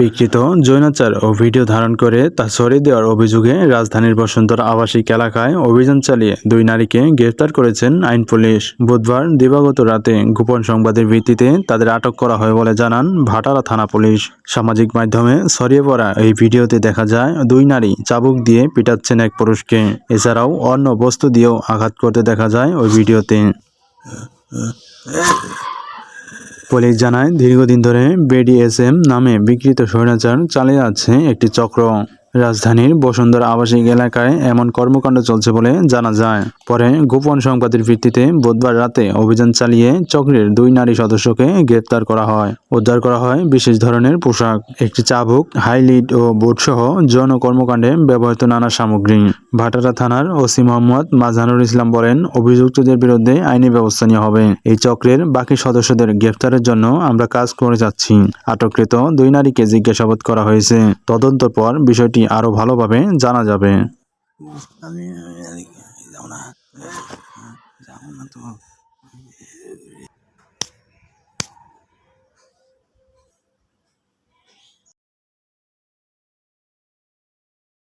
বিকৃত জৈনাচার ও ভিডিও ধারণ করে তা সরিয়ে দেওয়ার অভিযোগে রাজধানীর বসন্তর আবাসিক এলাকায় অভিযান চালিয়ে দুই নারীকে গ্রেফতার করেছেন আইন পুলিশ। বুধবার দিবাগত রাতে গোপন সংবাদের ভিত্তিতে তাদের আটক করা হয় বলে জানান ভাটারা থানা পুলিশ। সামাজিক মাধ্যমে ছড়িয়ে পড়া এই ভিডিওতে দেখা যায়, দুই নারী চাবুক দিয়ে পিটাচ্ছেন এক পুরুষকে। এছাড়াও অন্য বস্তু দিয়েও আঘাত করতে দেখা যায় ওই ভিডিওতে। পুলিশ জানায় দীর্ঘদিন ধরে বিডিএসএম নামে বিকৃত স্বৈরাচার চালিয়ে আছে একটি চক্র। রাজধানীর বসুন্ধরা আবাসিক এলাকায় এমন কর্মকাণ্ড চলছে বলে জানা যায়। পরে গোপন সংবাদের ভিত্তিতে বুধবার রাতে অভিযান চালিয়ে চক্রের দুই নারী সদস্যকে গ্রেপ্তার করা হয়। উদ্ধার করা হয় বিশেষ ধরনের পোশাক, একটি চাবুক হাইলিড ও বোটসহ যৌন কর্মকাণ্ডে ব্যবহৃত নানা সামগ্রী। ভাটারা থানার ওসি মোহাম্মদ মাজানুর ইসলাম বলেন, অভিযুক্তদের বিরুদ্ধে আইনি ব্যবস্থা নেওয়া হবে। এই চক্রের বাকি সদস্যদের গ্রেপ্তারের জন্য আমরা কাজ করে যাচ্ছি। আটককৃত দুই নারীকে জিজ্ঞাসাবাদ করা হয়েছে। তদন্তর পর বিষয়টি আরও ভালোভাবে জানা যাবে। আমি